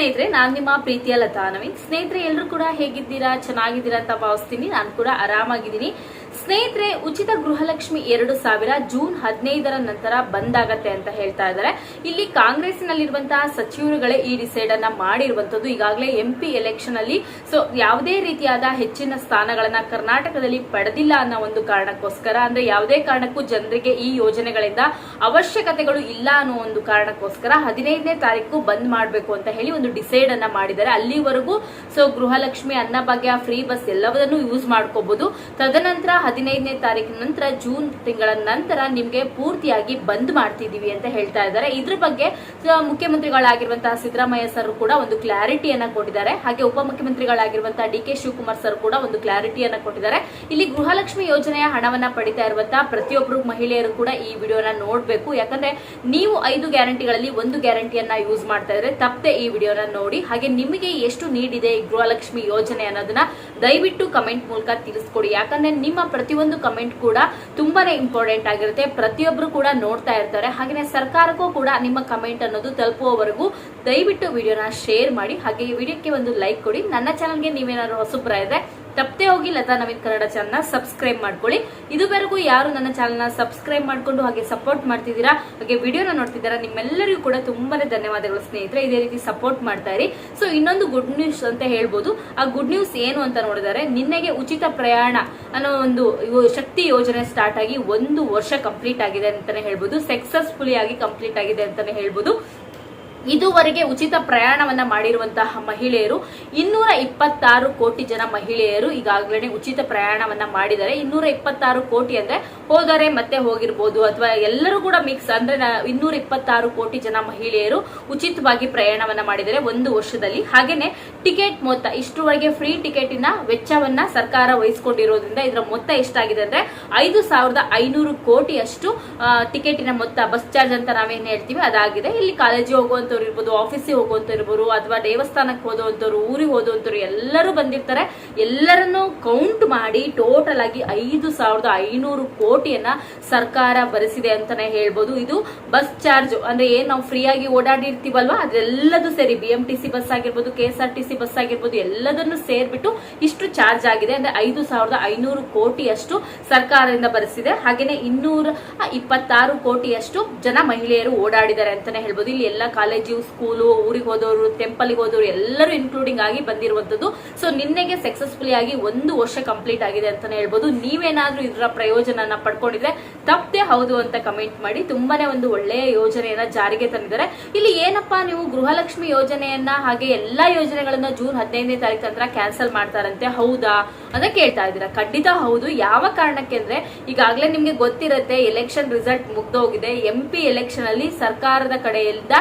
ಸ್ನೇಹಿತರೆ, ನಾನ್ ನಿಮ್ಮ ಪ್ರೀತಿಯ ಲತಾ ನವೀನ್. ಸ್ನೇಹಿತರೆ ಎಲ್ಲರೂ ಕೂಡ ಹೇಗಿದ್ದೀರಾ? ಚೆನ್ನಾಗಿದ್ದೀರಾ ಅಂತ ಭಾವಿಸ್ತೀನಿ. ನಾನು ಕೂಡ ಆರಾಮಾಗಿದ್ದೀನಿ. ಸ್ನೇಹಿತರೆ, ಉಚಿತ ಗೃಹಲಕ್ಷ್ಮಿ ಎರಡು ಸಾವಿರ ಜೂನ್ ಹದಿನೈದರ ನಂತರ ಬಂದಾಗತ್ತೆ ಅಂತ ಹೇಳ್ತಾ ಇದ್ದಾರೆ. ಇಲ್ಲಿ ಕಾಂಗ್ರೆಸ್ನಲ್ಲಿರುವಂತಹ ಸಚಿವರುಗಳೇ ಈ ಡಿಸೈಡ್ ಅನ್ನ ಮಾಡಿರುವಂತದ್ದು ಈಗಾಗಲೇ ಎಂಪಿ ಎಲೆಕ್ಷನ್ ಅಲ್ಲಿ, ಸೊ ಯಾವುದೇ ರೀತಿಯಾದ ಹೆಚ್ಚಿನ ಸ್ಥಾನಗಳನ್ನ ಕರ್ನಾಟಕದಲ್ಲಿ ಪಡೆದಿಲ್ಲ ಅನ್ನೋ ಒಂದು ಕಾರಣಕ್ಕೋಸ್ಕರ, ಅಂದ್ರೆ ಯಾವುದೇ ಕಾರಣಕ್ಕೂ ಜನರಿಗೆ ಈ ಯೋಜನೆಗಳಿಂದ ಅವಶ್ಯಕತೆಗಳು ಇಲ್ಲ ಅನ್ನೋ ಒಂದು ಕಾರಣಕ್ಕೋಸ್ಕರ ಹದಿನೈದನೇ ತಾರೀಕು ಬಂದ್ ಮಾಡಬೇಕು ಅಂತ ಹೇಳಿ ಒಂದು ಡಿಸೈಡ್ ಅನ್ನ ಮಾಡಿದ್ದಾರೆ. ಅಲ್ಲಿವರೆಗೂ, so Gruhalakshmi Annabhagya free bus ಎಲ್ಲವನ್ನೂ ಯೂಸ್ ಮಾಡ್ಕೋಬಹುದು ತದನಂತರ ಹದಿನೈದನೇ ತಾರೀಕಿನ ನಂತರ ಜೂನ್ ತಿಂಗಳ ನಂತರ ನಿಮಗೆ ಪೂರ್ತಿಯಾಗಿ ಬಂದ್ ಮಾಡ್ತಿದೀವಿ ಅಂತ ಹೇಳ್ತಾ ಇದ್ದಾರೆ. ಇದ್ರ ಬಗ್ಗೆ ಮುಖ್ಯಮಂತ್ರಿಗಳಾಗಿರುವಂತಹ ಸಿದ್ದರಾಮಯ್ಯ ಸರ್ ಕೂಡ ಒಂದು ಕ್ಲಾರಿಟಿಯನ್ನ ಕೊಟ್ಟಿದ್ದಾರೆ. ಹಾಗೆ ಉಪಮುಖ್ಯಮಂತ್ರಿಗಳಾಗಿರುವಂತಹ ಡಿ ಕೆ ಶಿವಕುಮಾರ್ ಸರ್ ಕೂಡ ಒಂದು ಕ್ಲಾರಿಟಿಯನ್ನ ಕೊಟ್ಟಿದ್ದಾರೆ. ಇಲ್ಲಿ ಗೃಹಲಕ್ಷ್ಮಿ ಯೋಜನೆಯ ಹಣವನ್ನ ಪಡಿತಾ ಇರುವಂತಹ ಪ್ರತಿಯೊಬ್ಬರು ಮಹಿಳೆಯರು ಕೂಡ ಈ ವಿಡಿಯೋನ ನೋಡ್ಬೇಕು. ಯಾಕಂದ್ರೆ ನೀವು ಐದು ಗ್ಯಾರಂಟಿಗಳಲ್ಲಿ ಒಂದು ಗ್ಯಾರಂಟಿಯನ್ನ ಯೂಸ್ ಮಾಡ್ತಾ ಇದ್ರೆ ತಪ್ಪದೆ ಈ ವಿಡಿಯೋನ ನೋಡಿ. ಹಾಗೆ ನಿಮಗೆ ಎಷ್ಟು ನೀಡಿದೆ ಗೃಹಲಕ್ಷ್ಮಿ ಯೋಜನೆ ಅನ್ನೋದನ್ನ ದಯವಿಟ್ಟು ಕಮೆಂಟ್ ಮೂಲಕ ತಿಳಿಸ್ಕೊಡಿ. ಯಾಕಂದ್ರೆ ನಿಮ್ಮ ಪ್ರತಿಯೊಂದು ಕಮೆಂಟ್ ಕೂಡ ತುಂಬಾನೇ ಇಂಪಾರ್ಟೆಂಟ್ ಆಗಿರುತ್ತೆ. ಪ್ರತಿಯೊಬ್ಬರು ಕೂಡ ನೋಡ್ತಾ ಇರ್ತಾರೆ. ಹಾಗೆಯೇ ಸರ್ಕಾರಕ್ಕೂ ಕೂಡ ನಿಮ್ಮ ಕಮೆಂಟ್ ಅನ್ನೋದು ತಲುಪುವವರೆಗೂ ದಯವಿಟ್ಟು ವಿಡಿಯೋನ ಶೇರ್ ಮಾಡಿ. ಹಾಗೆ ವಿಡಿಯೋಕ್ಕೆ ಒಂದು ಲೈಕ್ ಕೊಡಿ. ನನ್ನ ಚಾನಲ್ಗೆ ನೀವೇನಾದ್ರು ಹೊಸಬ್ರ ಇದ್ರೆ ತಪ್ಪದೆ ಹೋಗಿ ಲತಾ ನವೀನ್ ಕನ್ನಡ ಚಾನಲ್ನ ಸಬ್ಸ್ಕ್ರೈಬ್ ಮಾಡ್ಕೊಳ್ಳಿ. ಇದುವರೆಗೂ ಯಾರು ನನ್ನ ಚಾನಲ್ನ ಸಬ್ಸ್ಕ್ರೈಬ್ ಮಾಡ್ಕೊಂಡು ಹಾಗೆ ಸಪೋರ್ಟ್ ಮಾಡ್ತಿದ್ದೀರಾ, ಹಾಗೆ ವಿಡಿಯೋನ ನೋಡ್ತಿದ್ದೀರಾ, ನಿಮ್ಮೆಲ್ಲರಿಗೂ ಕೂಡ ತುಂಬಾನೇ ಧನ್ಯವಾದಗಳು ಸ್ನೇಹಿತರೆ. ಇದೇ ರೀತಿ ಸಪೋರ್ಟ್ ಮಾಡ್ತಾ ಇರಿ. ಸೊ ಇನ್ನೊಂದು ಗುಡ್ ನ್ಯೂಸ್ ಅಂತ ಹೇಳ್ಬೋದು. ಆ ಗುಡ್ ನ್ಯೂಸ್ ಏನು ಅಂತ ನೋಡಿದರೆ, ನಿನ್ನೆಗೆ ಉಚಿತ ಪ್ರಯಾಣ ಅನ್ನೋ ಒಂದು ಶಕ್ತಿ ಯೋಜನೆ ಸ್ಟಾರ್ಟ್ ಆಗಿ ಒಂದು ವರ್ಷ ಕಂಪ್ಲೀಟ್ ಆಗಿದೆ ಅಂತಾನೆ ಹೇಳ್ಬೋದು. ಸಕ್ಸಸ್ಫುಲಿ ಆಗಿ ಕಂಪ್ಲೀಟ್ ಆಗಿದೆ ಅಂತಾನೆ ಹೇಳ್ಬೋದು. ಇದುವರೆಗೆ ಉಚಿತ ಪ್ರಯಾಣವನ್ನ ಮಾಡಿರುವಂತಹ ಮಹಿಳೆಯರು ಇನ್ನೂರ ಇಪ್ಪತ್ತಾರು ಕೋಟಿ ಜನ ಮಹಿಳೆಯರು ಈಗಾಗಲೇ ಉಚಿತ ಪ್ರಯಾಣವನ್ನ ಮಾಡಿದರೆ ಇನ್ನೂರ ಇಪ್ಪತ್ತಾರು ಕೋಟಿ ಅಂದ್ರೆ ಹೋದರೆ ಮತ್ತೆ ಹೋಗಿರ್ಬೋದು ಅಥವಾ ಎಲ್ಲರೂ ಕೂಡ ಮಿಕ್ಸ್ ಅಂದ್ರೆ ಇನ್ನೂರ ಇಪ್ಪತ್ತಾರು ಕೋಟಿ ಜನ ಮಹಿಳೆಯರು ಉಚಿತವಾಗಿ ಪ್ರಯಾಣವನ್ನ ಮಾಡಿದರೆ ಒಂದು ವರ್ಷದಲ್ಲಿ. ಹಾಗೇನೆ ಟಿಕೆಟ್ ಮೊತ್ತ, ಇಷ್ಟುವರೆಗೆ ಫ್ರೀ ಟಿಕೆಟಿನ ವೆಚ್ಚವನ್ನ ಸರ್ಕಾರ ವಹಿಸಿಕೊಂಡಿರೋದ್ರಿಂದ ಇದರ ಮೊತ್ತ ಎಷ್ಟಾಗಿದೆ ಅಂದ್ರೆ ಐದು ಸಾವಿರದ ಐನೂರು ಕೋಟಿ ಅಷ್ಟು ಟಿಕೆಟಿನ ಮೊತ್ತ, ಬಸ್ ಚಾರ್ಜ್ ಅಂತ ನಾವೇನು ಹೇಳ್ತೀವಿ ಅದಾಗಿದೆ. ಇಲ್ಲಿ ಕಾಲೇಜಿಗೆ ಹೋಗುವಂತವ್ರು ಇರ್ಬೋದು ಆಫೀಸಿಗೆ ಹೋಗುವಂತವ್ರು ಇರ್ಬೋದು, ಅಥವಾ ದೇವಸ್ಥಾನಕ್ಕೆ ಹೋದಂತವ್ರು ಊರಿಗೆ ಹೋದಂತವ್ರು ಎಲ್ಲರೂ ಬಂದಿರ್ತಾರೆ. ಎಲ್ಲರನ್ನು ಕೌಂಟ್ ಮಾಡಿ ಟೋಟಲ್ ಆಗಿ ಐದು ಸಾವಿರದ ಐನೂರು ಕೋಟಿಯನ್ನ ಸರ್ಕಾರ ಭರಿಸಿದೆ ಅಂತಾನೆ ಹೇಳ್ಬೋದು. ಇದು ಬಸ್ ಚಾರ್ಜ್. ಅಂದ್ರೆ ಏನ್ ನಾವು ಫ್ರೀ ಆಗಿ ಓಡಾಡಿರ್ತೀವಲ್ವಾ? ಅದೆಲ್ಲದೂ ಸೇರಿ B M T C bus ಆಗಿರ್ಬೋದು K S R T C bus ಆಗಿರ್ಬೋದು, ಎಲ್ಲದನ್ನು ಸೇರ್ಬಿಟ್ಟು ಇಷ್ಟು ಚಾರ್ಜ್ ಆಗಿದೆ. ಅಂದ್ರೆ ಐದು ಸಾವಿರದ ಐನೂರು ಕೋಟಿಯಷ್ಟು ಸರ್ಕಾರದಿಂದ ಭರಿಸಿದೆ. ಹಾಗೇನೆ ಇನ್ನೂರ ಇಪ್ಪತ್ತಾರು ಕೋಟಿಯಷ್ಟು ಜನ ಮಹಿಳೆಯರು ಓಡಾಡಿದ್ದಾರೆ ಅಂತಾನೆ ಹೇಳ್ಬೋದು. ಇಲ್ಲಿ ಎಲ್ಲ ಕಾಲೇಜು ಸ್ಕೂಲು, ಊರಿಗೆ ಹೋದವರು ಟೆಂಪಲ್ಗೆ ಹೋದವರು ಎಲ್ಲರೂ ಇನ್ಕ್ಲೂಡಿಂಗ್ ಆಗಿ ಬಂದಿರುವಂತದ್ದು ಸೊ ನಿನ್ನೆಗೆ ಸಕ್ಸಸ್ಫುಲಿ ಆಗಿ ಒಂದು ವರ್ಷ ಕಂಪ್ಲೀಟ್ ಆಗಿದೆ ಅಂತಾನೆ ಹೇಳ್ಬೋದು. ನೀವೇನಾದ್ರೂ ಇದರ ಪ್ರಯೋಜನನ ಪಡ್ಕೊಂಡಿದ್ರೆ ತಪ್ಪದೆ ಹೌದು ಅಂತ ಕಮೆಂಟ್ ಮಾಡಿ. ತುಂಬಾನೇ ಒಂದು ಒಳ್ಳೆಯ ಯೋಜನೆಯನ್ನ ಜಾರಿಗೆ ತಂದಿದ್ದಾರೆ. ಇಲ್ಲಿ ಏನಪ್ಪಾ ನೀವು ಗೃಹಲಕ್ಷ್ಮಿ ಯೋಜನೆಯನ್ನ ಹಾಗೆ ಎಲ್ಲಾ ಯೋಜನೆಗಳನ್ನ ಜೂನ್ ಹದಿನೈದನೇ ತಾರೀಕು ಕ್ಯಾನ್ಸಲ್ ಮಾಡ್ತಾರಂತೆ? ಹೌದಾ? ಅಂತ ಕೇಳ್ತಾ ಇದ್ದೀರಾ? ಖಂಡಿತ ಹೌದು. ಯಾವ ಕಾರಣಕ್ಕೆ ಅಂದ್ರೆ ಈಗಾಗಲೇ ನಿಮ್ಗೆ ಗೊತ್ತಿರುತ್ತೆ ಎಲೆಕ್ಷನ್ ರಿಸಲ್ಟ್ ಮುಗ್ದೋಗಿದೆ. ಎಂ ಪಿ ಎಲೆಕ್ಷನ್ ಅಲ್ಲಿ ಸರ್ಕಾರದ ಕಡೆಯಿಂದ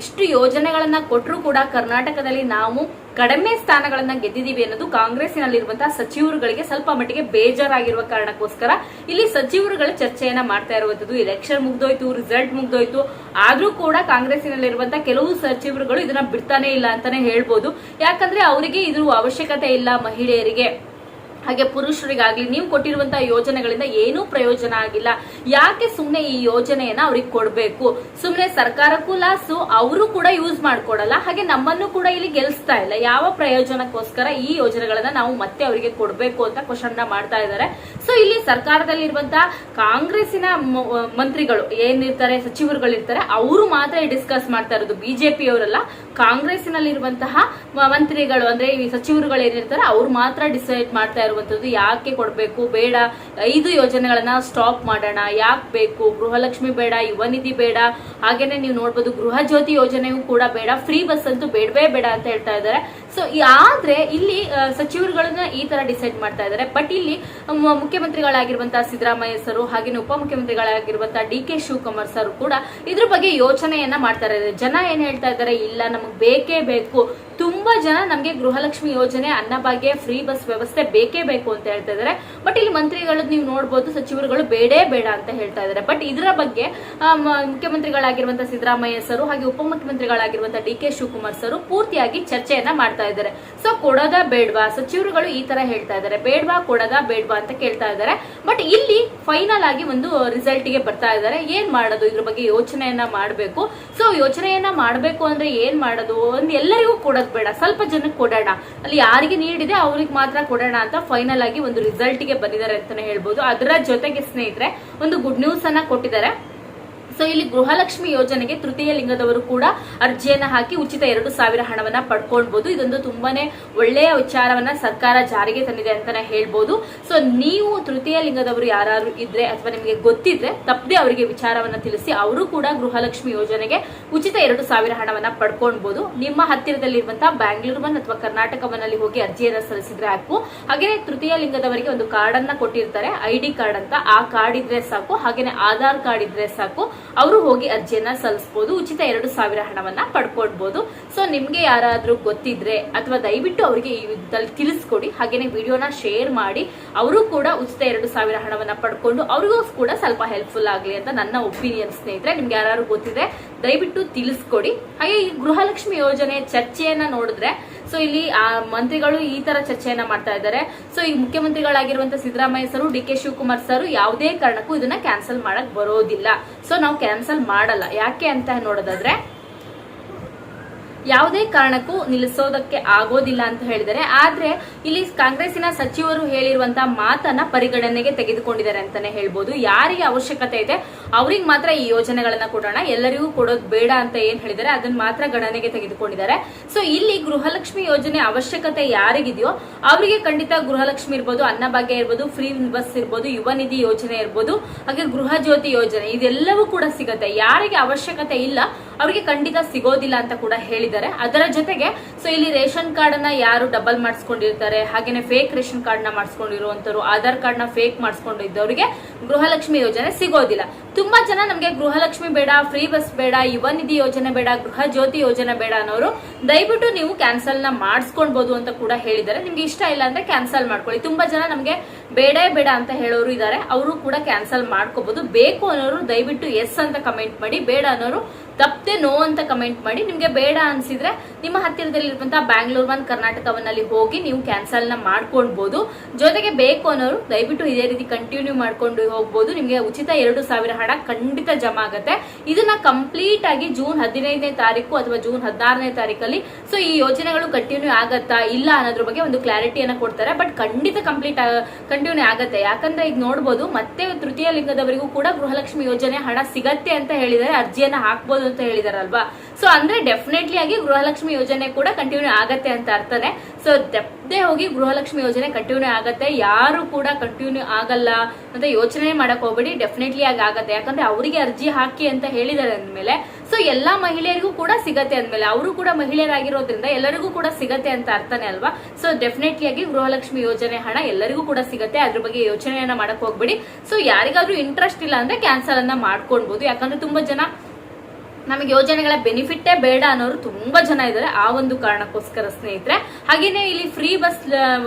ಇಷ್ಟು ಯೋಜನೆಗಳನ್ನ ಕೊಟ್ಟರು ಕೂಡ ಕರ್ನಾಟಕದಲ್ಲಿ ನಾವು ಕಡಿಮೆ ಸ್ಥಾನಗಳನ್ನ ಗೆದ್ದಿದ್ದೀವಿ ಅನ್ನೋದು ಕಾಂಗ್ರೆಸ್ನಲ್ಲಿರುವಂತಹ ಸಚಿವರುಗಳಿಗೆ ಸ್ವಲ್ಪ ಮಟ್ಟಿಗೆ ಬೇಜಾರಾಗಿರುವ ಕಾರಣಕ್ಕೋಸ್ಕರ ಇಲ್ಲಿ ಸಚಿವರುಗಳ ಚರ್ಚೆಯನ್ನ ಮಾಡ್ತಾ ಇರುವಂತದ್ದು ಎಲೆಕ್ಷನ್ ಮುಗ್ದೋಯ್ತು ರಿಸಲ್ಟ್ ಮುಗ್ದೋಯ್ತು. ಆದ್ರೂ ಕೂಡ ಕಾಂಗ್ರೆಸ್ನಲ್ಲಿರುವಂತಹ ಕೆಲವು ಸಚಿವರುಗಳು ಇದನ್ನ ಬಿಡ್ತಾನೆ ಇಲ್ಲ ಅಂತಾನೆ ಹೇಳ್ಬೋದು. ಯಾಕಂದ್ರೆ ಅವರಿಗೆ ಇದ್ರ ಅವಶ್ಯಕತೆ ಇಲ್ಲ ಮಹಿಳೆಯರಿಗೆ. ಹಾಗೆ ಪುರುಷರಿಗಾಗ್ಲಿ ನೀವು ಕೊಟ್ಟಿರುವಂತಹ ಯೋಜನೆಗಳಿಂದ ಏನೂ ಪ್ರಯೋಜನ ಆಗಿಲ್ಲ. ಯಾಕೆ ಸುಮ್ನೆ ಈ ಯೋಜನೆಯನ್ನ ಅವ್ರಿಗೆ ಕೊಡ್ಬೇಕು? ಸುಮ್ನೆ ಸರ್ಕಾರಕ್ಕೂ ಲಾಸು, ಅವರು ಕೂಡ ಯೂಸ್ ಮಾಡ್ಕೊಡಲ್ಲ. ಹಾಗೆ ನಮ್ಮನ್ನು ಕೂಡ ಇಲ್ಲಿ ಗೆಲ್ಸ್ತಾ ಇಲ್ಲ. ಯಾವ ಪ್ರಯೋಜನಕ್ಕೋಸ್ಕರ ಈ ಯೋಜನೆಗಳನ್ನ ನಾವು ಮತ್ತೆ ಅವರಿಗೆ ಕೊಡ್ಬೇಕು ಅಂತ ಕ್ವಶನ್ ಮಾಡ್ತಾ ಇದ್ದಾರೆ. ಸೊ ಇಲ್ಲಿ ಸರ್ಕಾರದಲ್ಲಿರುವಂತಹ ಕಾಂಗ್ರೆಸ್ಸಿನ ಮ- ಮಂತ್ರಿಗಳು ಏನಿರ್ತಾರೆ, ಸಚಿವರುಗಳಿರ್ತಾರೆ, ಅವರು ಮಾತ್ರ ಡಿಸ್ಕಸ್ ಮಾಡ್ತಾ ಇರೋದು. ಬಿಜೆಪಿ ಅವರಲ್ಲ ಕಾಂಗ್ರೆಸ್ಸಿನಲ್ಲಿರುವಂತಹ ಮಂತ್ರಿಗಳು ಅಂದ್ರೆ ಈ ಸಚಿವರುಗಳು ಏನಿರ್ತಾರೆ, ಅವ್ರು ಮಾತ್ರ ಡಿಸೈಡ್ ಮಾಡ್ತಾ ಇರುವಂತದ್ದು ಯಾಕೆ ಕೊಡ್ಬೇಕು? ಬೇಡ. ಐದು ಯೋಜನೆಗಳನ್ನ ಸ್ಟಾಪ್ ಮಾಡೋಣ. ಯಾಕೆ ಬೇಕು? ಗೃಹಲಕ್ಷ್ಮಿ ಬೇಡ, ಯುವ ನಿಧಿ ಬೇಡ. ಹಾಗೇನೆ ನೀವು ನೋಡ್ಬೋದು ಗೃಹ ಜ್ಯೋತಿ ಯೋಜನೆಯೂ ಕೂಡ ಬೇಡ. ಫ್ರೀ ಬಸ್ ಅಂತೂ ಬೇಡವೇ ಬೇಡ ಅಂತ ಹೇಳ್ತಾ ಇದ್ದಾರೆ. ಸೊ ಆದ್ರೆ ಇಲ್ಲಿ ಸಚಿವರುಗಳನ್ನ ಈ ತರ ಡಿಸೈಡ್ ಮಾಡ್ತಾ ಇದ್ದಾರೆ ಬಟ್ ಇಲ್ಲಿ ಮುಖ್ಯಮಂತ್ರಿಗಳಾಗಿರುವಂತಹ ಸಿದ್ದರಾಮಯ್ಯ ಸರ್, ಹಾಗೇನೆ ಉಪಮುಖ್ಯಮಂತ್ರಿಗಳಾಗಿರುವಂತಹ ಡಿ ಕೆ ಶಿವಕುಮಾರ್ ಸರ್ ಕೂಡ ಇದ್ರ ಬಗ್ಗೆ ಯೋಚನೆಯನ್ನ ಮಾಡ್ತಾ ಇದ್ದಾರೆ ಜನ ಏನ್ ಹೇಳ್ತಾ ಇದ್ದಾರೆ ಇಲ್ಲ, ನಮಗ್ ಬೇಕೇ ಬೇಕು. ತುಂಬಾ ಜನ ನಮಗೆ ಗೃಹಲಕ್ಷ್ಮಿ ಯೋಜನೆ ಅನ್ನಭಾಗ್ಯ ಫ್ರೀ ಬಸ್ ವ್ಯವಸ್ಥೆ ಬೇಕೇ ಬೇಕು ಅಂತ ಹೇಳ್ತಾ ಇದ್ದಾರೆ ಬಟ್ ಇಲ್ಲಿ ಮಂತ್ರಿಗಳು ನೀವು ನೋಡ್ಬೋದು, ಸಚಿವರುಗಳು ಬೇಡೇ ಬೇಡ ಅಂತ ಹೇಳ್ತಾ ಇದ್ದಾರೆ ಬಟ್ ಇದರ ಬಗ್ಗೆ ಮುಖ್ಯಮಂತ್ರಿಗಳಾಗಿರುವಂತಹ ಸಿದ್ದರಾಮಯ್ಯ ಸರ್, ಹಾಗೆ ಉಪಮುಖ್ಯಮಂತ್ರಿಗಳಾಗಿರುವಂತಹ ಡಿ ಕೆ ಶಿವಕುಮಾರ್ ಸರ್ ಪೂರ್ತಿಯಾಗಿ ಚರ್ಚೆಯನ್ನ ಮಾಡ್ತಾ ಕೊಡ್ತಾ ಇದ್ದಾರೆ. ಸೊ ಕೊಡೋದಾ ಬೇಡ್ವಾ? ಸಚಿವರುಗಳು ಈ ತರ ಹೇಳ್ತಾ ಇದ್ದಾರೆ. ಬೇಡ್ವಾ ಕೊಡದ ಬೇಡ್ವಾ ಅಂತ ಕೇಳ್ತಾ ಇದ್ದಾರೆ. ಬಟ್ ಇಲ್ಲಿ ಫೈನಲ್ ಆಗಿ ಒಂದು ರಿಸಲ್ಟ್ಗೆ ಬರ್ತಾ ಇದ್ದಾರೆ. ಏನ್ ಮಾಡೋದು? ಇದ್ರ ಬಗ್ಗೆ ಯೋಚನೆಯನ್ನ ಮಾಡಬೇಕು. ಸೊ ಯೋಚನೆಯನ್ನ ಮಾಡಬೇಕು ಅಂದ್ರೆ ಏನ್ ಮಾಡೋದು? ಒಂದ್ ಎಲ್ಲರಿಗೂ ಕೊಡೋದ್ ಬೇಡ. ಸ್ವಲ್ಪ ಜನಕ್ಕೆ ಕೊಡೋಣ. ಅಲ್ಲಿ ಯಾರಿಗೆ ನೀಡಿದೆ ಅವ್ರಿಗೆ ಮಾತ್ರ ಕೊಡೋಣ ಅಂತ ಫೈನಲ್ ಆಗಿ ಒಂದು ರಿಸಲ್ಟ್ಗೆ ಬಂದಿದ್ದಾರೆ ಅಂತಾನೆ ಹೇಳ್ಬೋದು. ಅದರ ಜೊತೆಗೆ ಸ್ನೇಹಿತರೆ, ಒಂದು ಗುಡ್ ನ್ಯೂಸ್ ಅನ್ನ ಕೊಟ್ಟಿದ್ದಾರೆ. ಸೊ ಇಲ್ಲಿ ಗೃಹಲಕ್ಷ್ಮಿ ಯೋಜನೆಗೆ ತೃತೀಯ ಲಿಂಗದವರು ಕೂಡ ಅರ್ಜಿಯನ್ನ ಹಾಕಿ ಉಚಿತ ಎರಡು ಸಾವಿರ ಹಣವನ್ನ ಪಡ್ಕೊಳ್ಬಹುದು ಇದೊಂದು ತುಂಬಾನೇ ಒಳ್ಳೆಯ ವಿಚಾರವನ್ನ ಸರ್ಕಾರ ಜಾರಿಗೆ ತಂದಿದೆ ಅಂತಾನೆ ಹೇಳ್ಬೋದು. ಸೊ ನೀವು ತೃತೀಯ ಲಿಂಗದವರು ಯಾರು ಇದ್ರೆ ಅಥವಾ ನಿಮಗೆ ಗೊತ್ತಿದ್ರೆ ತಪ್ಪದೆ ಅವರಿಗೆ ವಿಚಾರವನ್ನ ತಿಳಿಸಿ ಅವರು ಕೂಡ ಗೃಹಲಕ್ಷ್ಮಿ ಯೋಜನೆಗೆ ಉಚಿತ ಎರಡು ಸಾವಿರ ಹಣವನ್ನ ಪಡ್ಕೊಳ್ಬಹುದು ನಿಮ್ಮ ಹತ್ತಿರದಲ್ಲಿರುವಂತಹ ಬ್ಯಾಂಗ್ಳೂರ್ ಒನ್ ಅಥವಾ ಕರ್ನಾಟಕ ಹೋಗಿ ಅರ್ಜಿಯನ್ನ ಸಲ್ಲಿಸಿದ್ರೆ ಸಾಕು ಹಾಗೆ ತೃತೀಯ ಲಿಂಗದವರಿಗೆ ಒಂದು ಕಾರ್ಡ್ ಅನ್ನ ಕೊಟ್ಟಿರ್ತಾರೆ. ಐ ಡಿ ಕಾರ್ಡ್ ಅಂತ ಆ ಕಾರ್ಡ್ ಇದ್ರೆ ಸಾಕು. ಹಾಗೇನೆ ಆಧಾರ್ ಕಾರ್ಡ್ ಇದ್ರೆ ಸಾಕು. ಅವರು ಹೋಗಿ ಅರ್ಜಿಯನ್ನ ಸಲ್ಲಿಸಬಹುದು ಉಚಿತ ಎರಡು ಸಾವಿರ ಹಣವನ್ನ ಪಡ್ಕೊಳ್ಬಹುದು ಸೊ ನಿಮ್ಗೆ ಯಾರಾದ್ರೂ ಗೊತ್ತಿದ್ರೆ ಅಥವಾ ದಯವಿಟ್ಟು ಅವರಿಗೆ ಈ ವಿಧದಲ್ಲಿ ತಿಳಿಸ್ಕೊಡಿ, ಹಾಗೇನೆ ವಿಡಿಯೋನ ಶೇರ್ ಮಾಡಿ, ಅವರು ಕೂಡ ಉಚಿತ ಎರಡು ಸಾವಿರ ಹಣವನ್ನ ಪಡ್ಕೊಂಡು ಅವ್ರಿಗೂ ಕೂಡ ಸ್ವಲ್ಪ ಹೆಲ್ಪ್ಫುಲ್ ಆಗಲಿ ಅಂತ ನನ್ನ ಒಪಿನಿಯನ್ ಸ್ನೇಹಿತರೆ. ನಿಮ್ಗೆ ಯಾರು ಗೊತ್ತಿದ್ರೆ ದಯವಿಟ್ಟು ತಿಳಿಸ್ಕೊಡಿ. ಹಾಗೆ ಈ ಗೃಹಲಕ್ಷ್ಮಿ ಯೋಜನೆ ಚರ್ಚೆಯನ್ನ ನೋಡಿದ್ರೆ ಸೊ ಇಲ್ಲಿ, ಆ, ಮಂತ್ರಿಗಳು ಈ ತರ ಚರ್ಚೆಯನ್ನ ಮಾಡ್ತಾ ಇದ್ದಾರೆ. ಸೊ ಈ ಮುಖ್ಯಮಂತ್ರಿಗಳಾಗಿರುವಂತಹ Siddaramaiah sir, D K Shivakumar sir ಯಾವುದೇ ಕಾರಣಕ್ಕೂ ಇದನ್ನ ಕ್ಯಾನ್ಸಲ್ ಮಾಡಕ್ ಬರೋದಿಲ್ಲ. ಸೊ ನಾವು ಕ್ಯಾನ್ಸಲ್ ಮಾಡಲ್ಲ. ಯಾಕೆ ಅಂತ ನೋಡೋದಾದ್ರೆ ಯಾವುದೇ ಕಾರಣಕ್ಕೂ ನಿಲ್ಲಿಸೋದಕ್ಕೆ ಆಗೋದಿಲ್ಲ ಅಂತ ಹೇಳಿದರೆ ಆದ್ರೆ ಇಲ್ಲಿ ಕಾಂಗ್ರೆಸ್ಸಿನ ಸಚಿವರು ಹೇಳಿರುವಂತಹ ಮಾತನ್ನ ಪರಿಗಣನೆಗೆ ತೆಗೆದುಕೊಂಡಿದ್ದಾರೆ ಅಂತಾನೆ ಹೇಳ್ಬೋದು. ಯಾರಿಗೆ ಅವಶ್ಯಕತೆ ಇದೆ ಅವ್ರಿಗೆ ಮಾತ್ರ ಈ ಯೋಜನೆಗಳನ್ನ ಕೊಡೋಣ, ಎಲ್ಲರಿಗೂ ಕೊಡೋದು ಬೇಡ ಅಂತ ಏನ್ ಹೇಳಿದರೆ ಅದನ್ನ ಮಾತ್ರ ಗಣನೆಗೆ ತೆಗೆದುಕೊಂಡಿದ್ದಾರೆ. ಸೊ ಇಲ್ಲಿ ಗೃಹಲಕ್ಷ್ಮಿ ಯೋಜನೆ ಅವಶ್ಯಕತೆ ಯಾರಿಗಿದೆಯೋ ಅವರಿಗೆ ಖಂಡಿತ ಗೃಹಲಕ್ಷ್ಮಿ ಇರ್ಬೋದು, ಅನ್ನಭಾಗ್ಯ ಇರ್ಬೋದು, ಫ್ರೀ ಬಸ್ ಇರ್ಬೋದು, ಯುವ ನಿಧಿ ಯೋಜನೆ ಇರ್ಬೋದು, ಹಾಗೆ ಗೃಹ ಜ್ಯೋತಿ ಯೋಜನೆ, ಇದೆಲ್ಲವೂ ಕೂಡ ಸಿಗುತ್ತೆ. ಯಾರಿಗೆ ಅವಶ್ಯಕತೆ ಇಲ್ಲ ಅವರಿಗೆ ಖಂಡಿತ ಸಿಗೋದಿಲ್ಲ ಅಂತ ಕೂಡ ಹೇಳಿದ್ದಾರೆ. ಅದರ ಜೊತೆಗೆ ಸೊ ಇಲ್ಲಿ ರೇಷನ್ ಕಾರ್ಡ್ ಅನ್ನ ಯಾರು ಡಬಲ್ ಮಾಡಿಸ್ಕೊಂಡಿರ್ತಾರೆ, ಹಾಗೇನೆ ಫೇಕ್ ರೇಷನ್ ಕಾರ್ಡ್ನ ಮಾಡಿಸ್ಕೊಂಡಿರುವಂತರು ಆಧಾರ್ ಕಾರ್ಡ್ನ ಫೇಕ್ ಮಾಡಿಸ್ಕೊಂಡಿದ್ದವರಿಗೆ ಗೃಹಲಕ್ಷ್ಮಿ ಯೋಜನೆ ಸಿಗೋದಿಲ್ಲ. ತುಂಬಾ ಜನ ನಮಗೆ ಗೃಹಲಕ್ಷ್ಮಿ ಬೇಡ ಫ್ರೀ ಬಸ್ ಬೇಡ, ಯುವ ನಿಧಿ ಯೋಜನೆ ಬೇಡ, ಗೃಹ ಜ್ಯೋತಿ ಯೋಜನೆ ಬೇಡ ಅನ್ನೋರು ದಯವಿಟ್ಟು ನೀವು ಕ್ಯಾನ್ಸಲ್ನ ಮಾಡಿಸ್ಕೊಳ್ಬಹುದು ಅಂತ ಕೂಡ ಹೇಳಿದ್ದಾರೆ. ನಿಮ್ಗೆ ಇಷ್ಟ ಇಲ್ಲ ಅಂದ್ರೆ ಕ್ಯಾನ್ಸಲ್ ಮಾಡ್ಕೊಳ್ಳಿ. ತುಂಬಾ ಜನ ನಮಗೆ ಬೇಡ ಬೇಡ ಅಂತ ಹೇಳೋರು ಇದ್ದಾರೆ ಅವರು ಕೂಡ ಕ್ಯಾನ್ಸಲ್ ಮಾಡ್ಕೋಬಹುದು ಬೇಕು ಅನ್ನೋರು ದಯವಿಟ್ಟು ಎಸ್ ಅಂತ ಕಮೆಂಟ್ ಮಾಡಿ, ಬೇಡ ಅನ್ನೋರು ತಪ್ಪದೆ ನೋ ಅಂತ ಕಮೆಂಟ್ ಮಾಡಿ, ನಿಮ್ಗೆ ಬೇಡ ಅನ್ಸಿದ್ರೆ ನಿಮ್ಮ ಹತ್ತಿರದಲ್ಲಿರುವಂತಹ ಬ್ಯಾಂಗ್ಳೂರ್ ಒನ್ ಕರ್ನಾಟಕವನ್ನಲ್ಲಿ ಹೋಗಿ ನೀವು ಕ್ಯಾನ್ಸಲ್ನ ಮಾಡ್ಕೊಳ್ಬಹುದು ಜೊತೆಗೆ ಬೇಕು ಅನ್ನೋರು ದಯವಿಟ್ಟು ಇದೇ ರೀತಿ ಕಂಟಿನ್ಯೂ ಮಾಡ್ಕೊಂಡು ಹೋಗ್ಬೋದು. ನಿಮ್ಗೆ ಉಚಿತ ಎರಡು ಸಾವಿರ ಹಣ ಖಂಡಿತ ಜಮಾ ಆಗುತ್ತೆ. ಇದನ್ನ ಕಂಪ್ಲೀಟ್ ಆಗಿ ಜೂನ್ ಹದಿನೈದನೇ ತಾರೀಕು ಅಥವಾ ಜೂನ್ ಹದಿನಾರನೇ ತಾರೀಕಲ್ಲಿ ಸೊ ಈ ಯೋಜನೆಗಳು ಕಂಟಿನ್ಯೂ ಆಗತ್ತಾ ಇಲ್ಲ ಅನ್ನೋದ್ರ ಬಗ್ಗೆ ಒಂದು ಕ್ಲಾರಿಟಿಯನ್ನು ಕೊಡ್ತಾರೆ. ಬಟ್ ಖಂಡಿತ ಕಂಪ್ಲೀಟ್ ಕಂಟಿನ್ಯೂ ಆಗತ್ತೆ. ಯಾಕಂದ್ರೆ ಈಗ ನೋಡ್ಬೋದು, ಮತ್ತೆ ತೃತೀಯ ಲಿಂಗದವರಿಗೂ ಕೂಡ ಗೃಹಲಕ್ಷ್ಮಿ ಯೋಜನೆ ಹಣ ಸಿಗತ್ತೆ ಅಂತ ಹೇಳಿದರೆ, ಅರ್ಜಿಯನ್ನ ಹಾಕ್ಬೋದು ಅಂತ ಹೇಳಿದಾರಲ್ವಾ? ಸೊ ಅಂದ್ರೆ ಡೆಫಿನೆಟ್ಲಿ ಆಗಿ ಗೃಹಲಕ್ಷ್ಮಿ ಯೋಜನೆ ಕೂಡ ಕಂಟಿನ್ಯೂ ಆಗತ್ತೆ ಅಂತ ಅರ್ಥನೆ. ಸೊ ತೆಪ್ಪದೆ ಹೋಗಿ ಗೃಹಲಕ್ಷ್ಮಿ ಯೋಜನೆ ಕಂಟಿನ್ಯೂ ಆಗತ್ತೆ. ಯಾರು ಕೂಡ ಕಂಟಿನ್ಯೂ ಆಗಲ್ಲ ಅಂತ ಯೋಚನೆ ಮಾಡಕ್ ಹೋಗ್ಬೇಡಿ. ಡೆಫಿನೆಟ್ಲಿ ಆಗಿ ಆಗತ್ತೆ. ಯಾಕಂದ್ರೆ ಅವರಿಗೆ ಅರ್ಜಿ ಹಾಕಿ ಅಂತ ಹೇಳಿದ್ದಾರೆ ಅಂದ್ಮೇಲೆ ಸೊ ಎಲ್ಲಾ ಮಹಿಳೆಯರಿಗೂ ಕೂಡ ಸಿಗತ್ತೆ ಅಂದ್ಮೇಲೆ, ಅವರು ಕೂಡ ಮಹಿಳೆಯರಾಗಿರೋದ್ರಿಂದ ಎಲ್ಲರಿಗೂ ಕೂಡ ಸಿಗತ್ತೆ ಅಂತ ಅರ್ಥನೇ ಅಲ್ವಾ? ಸೊ ಡೆಫಿನೆಟ್ಲಿ ಆಗಿ ಗೃಹಲಕ್ಷ್ಮಿ ಯೋಜನೆ ಹಣ ಎಲ್ಲರಿಗೂ ಕೂಡ ಸಿಗತ್ತೆ. ಅದ್ರ ಬಗ್ಗೆ ಯೋಚನೆಯನ್ನ ಮಾಡಕ್ ಹೋಗ್ಬೇಡಿ. ಸೊ ಯಾರಿಗಾದ್ರೂ ಇಂಟ್ರೆಸ್ಟ್ ಇಲ್ಲ ಅಂದ್ರೆ ಕ್ಯಾನ್ಸಲ್ ಅನ್ನ ಮಾಡ್ಕೊಳ್ಬಹುದು ಯಾಕಂದ್ರೆ ತುಂಬಾ ಜನ ನಮಗೆ ಯೋಜನೆಗಳ ಬೆನಿಫಿಟ್ಟೇ ಬೇಡ ಅನ್ನೋರು ತುಂಬಾ ಜನ ಇದ್ದಾರೆ. ಆ ಒಂದು ಕಾರಣಕ್ಕೋಸ್ಕರ ಸ್ನೇಹಿತರೆ. ಹಾಗೇನೆ ಇಲ್ಲಿ ಫ್ರೀ ಬಸ್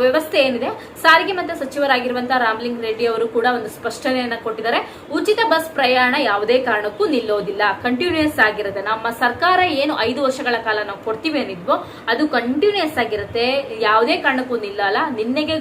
ವ್ಯವಸ್ಥೆ ಏನಿದೆ, ಸಾರಿಗೆ ಮತ್ತೆ ಸಚಿವರಾಗಿರುವಂತಹ ರಾಮಲಿಂಗ್ ರೆಡ್ಡಿ ಅವರು ಕೂಡ ಒಂದು ಸ್ಪಷ್ಟನೆಯನ್ನ ಕೊಟ್ಟಿದ್ದಾರೆ. ಉಚಿತ ಬಸ್ ಪ್ರಯಾಣ ಯಾವುದೇ ಕಾರಣಕ್ಕೂ ನಿಲ್ಲೋದಿಲ್ಲ. ಕಂಟಿನ್ಯೂಸ್ ಆಗಿರುತ್ತೆ. ನಮ್ಮ ಸರ್ಕಾರ ಏನು ಐದು ವರ್ಷಗಳ ಕಾಲ ನಾವು ಕೊಡ್ತೀವಿ ಏನಿದ್ವೋ ಅದು ಕಂಟಿನ್ಯೂಯಸ್ ಆಗಿರುತ್ತೆ. ಯಾವುದೇ ಕಾರಣಕ್ಕೂ ನಿಲ್ಲಲ್ಲ. ನಿನ್ನೆಗೆ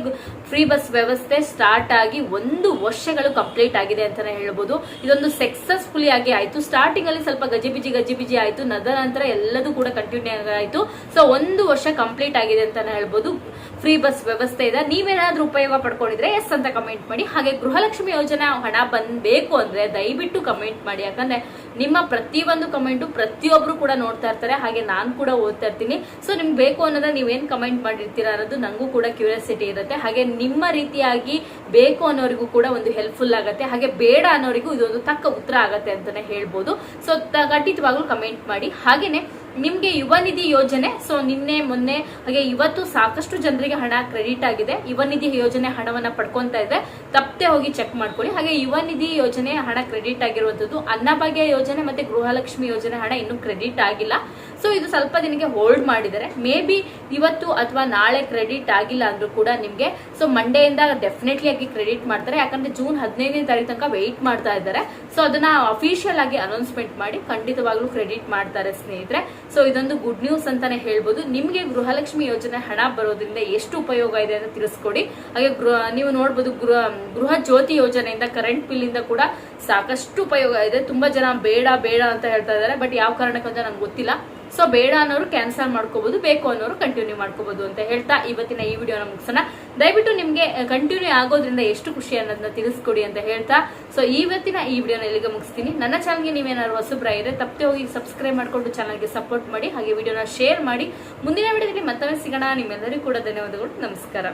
ಫ್ರೀ ಬಸ್ ವ್ಯವಸ್ಥೆ ಸ್ಟಾರ್ಟ್ ಆಗಿ ಒಂದು ವರ್ಷಗಳು ಕಂಪ್ಲೀಟ್ ಆಗಿದೆ ಅಂತಾನೆ ಹೇಳ್ಬೋದು. ಇದೊಂದು ಸಕ್ಸಸ್ಫುಲಿ ಆಗಿ ಆಯ್ತು. ಸ್ಟಾರ್ಟಿಂಗ್ ಅಲ್ಲಿ ಸ್ವಲ್ಪ ಗಜಿಬಿಜಿ ಗಜಿಬಿಜಿ ಆಯ್ತು. ನದ ನಂತರ ಎಲ್ಲದೂ ಕೂಡ ಕಂಟಿನ್ಯೂ ಆಯ್ತು ಸೊ ಒಂದು ವರ್ಷ ಕಂಪ್ಲೀಟ್ ಆಗಿದೆ ಅಂತ ಹೇಳ್ಬೋದು. ಫ್ರೀ ಬಸ್ ವ್ಯವಸ್ಥೆ ಇದೆ. ನೀವೇನಾದ್ರೂ ಉಪಯೋಗ ಪಡ್ಕೊಂಡಿದ್ರೆ ಎಸ್ ಅಂತ ಕಮೆಂಟ್ ಮಾಡಿ. ಹಾಗೆ ಗೃಹಲಕ್ಷ್ಮಿ ಯೋಜನೆ ಹಣ ಬಂದ್ಬೇಕು ಅಂದ್ರೆ ದಯವಿಟ್ಟು ಕಮೆಂಟ್ ಮಾಡಿ. ಯಾಕಂದ್ರೆ ನಿಮ್ಮ ಪ್ರತಿಯೊಂದು ಕಮೆಂಟು ಪ್ರತಿಯೊಬ್ರು ಕೂಡ ನೋಡ್ತಾ ಇರ್ತಾರೆ, ಹಾಗೆ ನಾನು ಕೂಡ ಓದ್ತಾ ಇರ್ತೀನಿ. ಸೊ ನಿಮ್ಗೆ ಬೇಕು ಅನ್ನೋದ್ರೆ ನೀವೇನು ಕಮೆಂಟ್ ಮಾಡಿರ್ತೀರಾ ಅನ್ನೋದು ನನಗೂ ಕೂಡ ಕ್ಯೂರಿಯಾಸಿಟಿ ಇರುತ್ತೆ. ಹಾಗೆ ನಿಮ್ಮ ರೀತಿಯಾಗಿ ಬೇಕು ಅನ್ನೋರಿಗೂ ಕೂಡ ಒಂದು ಹೆಲ್ಪ್ಫುಲ್ ಆಗುತ್ತೆ. ಹಾಗೆ ಬೇಡ ಅನ್ನೋರಿಗೂ ಇದೊಂದು ತಕ್ಕ ಉತ್ತರ ಆಗುತ್ತೆ ಅಂತಾನೆ ಹೇಳ್ಬೋದು. ಸೊ ಖಂಡಿತವಾಗ್ಲೂ ಕಮೆಂಟ್ ಮಾಡಿ. ಹಾಗೇನೆ ನಿಮ್ಗೆ ಯುವ ನಿಧಿ ಯೋಜನೆ ಸೊ ನಿನ್ನೆ, ಮೊನ್ನೆ, ಹಾಗೆ ಇವತ್ತು ಸಾಕಷ್ಟು ಜನರಿಗೆ ಹಣ ಕ್ರೆಡಿಟ್ ಆಗಿದೆ. ಯುವ ನಿಧಿ ಯೋಜನೆ ಹಣವನ್ನ ಪಡ್ಕೊಂತಾ ಇದೆ. ತಪ್ಪದೆ ಹೋಗಿ ಚೆಕ್ ಮಾಡ್ಕೊಳ್ಳಿ. ಹಾಗೆ ಯುವ ನಿಧಿ ಯೋಜನೆ ಹಣ ಕ್ರೆಡಿಟ್ ಆಗಿರುವಂತದ್ದು ಅನ್ನಭಾಗ್ಯ ಯೋಜನೆ ಮತ್ತೆ ಗೃಹಲಕ್ಷ್ಮಿ ಯೋಜನೆ ಹಣ ಇನ್ನೂ ಕ್ರೆಡಿಟ್ ಆಗಿಲ್ಲ. ಸೊ ಇದು ಸ್ವಲ್ಪ ದಿನಕ್ಕೆ ಹೋಲ್ಡ್ ಮಾಡಿದ್ದಾರೆ. ಮೇ ಬಿ ಇವತ್ತು ಅಥವಾ ನಾಳೆ ಕ್ರೆಡಿಟ್ ಆಗಿಲ್ಲ ಅಂದ್ರೂ ಕೂಡ ನಿಮ್ಗೆ ಸೊ ಮಂಡೆಯಿಂದ ಡೆಫಿನೆಟ್ಲಿ ಆಗಿ ಕ್ರೆಡಿಟ್ ಮಾಡ್ತಾರೆ. ಯಾಕಂದ್ರೆ ಜೂನ್ ಹದಿನೈದನೇ ತಾರೀಕು ತನಕ ವೆಯ್ಟ್ ಮಾಡ್ತಾ ಇದ್ದಾರೆ. ಸೊ ಅದನ್ನ ಅಫಿಷಿಯಲ್ ಆಗಿ ಅನೌನ್ಸ್ಮೆಂಟ್ ಮಾಡಿ ಖಂಡಿತವಾಗ್ಲೂ ಕ್ರೆಡಿಟ್ ಮಾಡ್ತಾರೆ ಸ್ನೇಹಿತರೆ. ಸೊ ಇದೊಂದು ಗುಡ್ ನ್ಯೂಸ್ ಅಂತಾನೆ ಹೇಳ್ಬೋದು. ನಿಮಗೆ ಗೃಹಲಕ್ಷ್ಮಿ ಯೋಜನೆ ಹಣ ಬರೋದ್ರಿಂದ ಎಷ್ಟು ಉಪಯೋಗ ಇದೆ ಅಂತ ತಿಳಿಸ್ಕೊಡಿ. ಹಾಗೆ ಗೃಹ, ನೀವು ನೋಡ್ಬೋದು ಗೃಹ ಗೃಹ ಜ್ಯೋತಿ ಯೋಜನೆಯಿಂದ ಕರೆಂಟ್ ಬಿಲ್ ಇಂದ ಕೂಡ ಸಾಕಷ್ಟು ಉಪಯೋಗ ಇದೆ. ತುಂಬಾ ಜನ ಬೇಡ ಬೇಡ ಅಂತ ಹೇಳ್ತಾ ಇದ್ದಾರೆ. ಬಟ್ ಯಾವ ಕಾರಣಕ್ಕೆ ಅಂತ ನಂಗೆ ಗೊತ್ತಿಲ್ಲ. ಸೊ ಬೇಡ ಅನ್ನೋರು ಕ್ಯಾನ್ಸಲ್ ಮಾಡ್ಕೋಬಹುದು ಬೇಕು ಅನ್ನೋರು ಕಂಟಿನ್ಯೂ ಮಾಡ್ಕೋಬಹುದು ಅಂತ ಹೇಳ್ತಾ ಇವತ್ತಿನ ಈ ವಿಡಿಯೋನ ಮುಗಿಸೋಣ. ದಯವಿಟ್ಟು ನಿಮಗೆ ಕಂಟಿನ್ಯೂ ಆಗೋದ್ರಿಂದ ಎಷ್ಟು ಖುಷಿ ಅನ್ನೋದನ್ನ ತಿಳಿಸ್ಕೊಡಿ ಅಂತ ಹೇಳ್ತಾ. ಸೊ ಇವತ್ತಿನ ಈ ವಿಡಿಯೋನ ಇಲ್ಲಿಗೆ ಮುಗಿಸ್ತೀನಿ. ನನ್ನ ಚಾನಲ್ಗೆ ನೀವೇನಾದ್ರು ಹೊಸಬ್ರ ಇದ್ರೆ ತಪ್ಪದೆ ಹೋಗಿ ಸಬ್ಸ್ಕ್ರೈಬ್ ಮಾಡ್ಕೊಂಡು ಚಾನಲ್ಗೆ ಸಪೋರ್ಟ್ ಮಾಡಿ, ಹಾಗೆ ವಿಡಿಯೋನ ಶೇರ್ ಮಾಡಿ. ಮುಂದಿನ ವಿಡಿಯೋದಲ್ಲಿ ಮತ್ತೊಮ್ಮೆ ಸಿಗೋಣ. ನಿಮ್ಮೆಲ್ಲರಿಗೂ ಕೂಡ ಧನ್ಯವಾದಗಳು. ನಮಸ್ಕಾರ.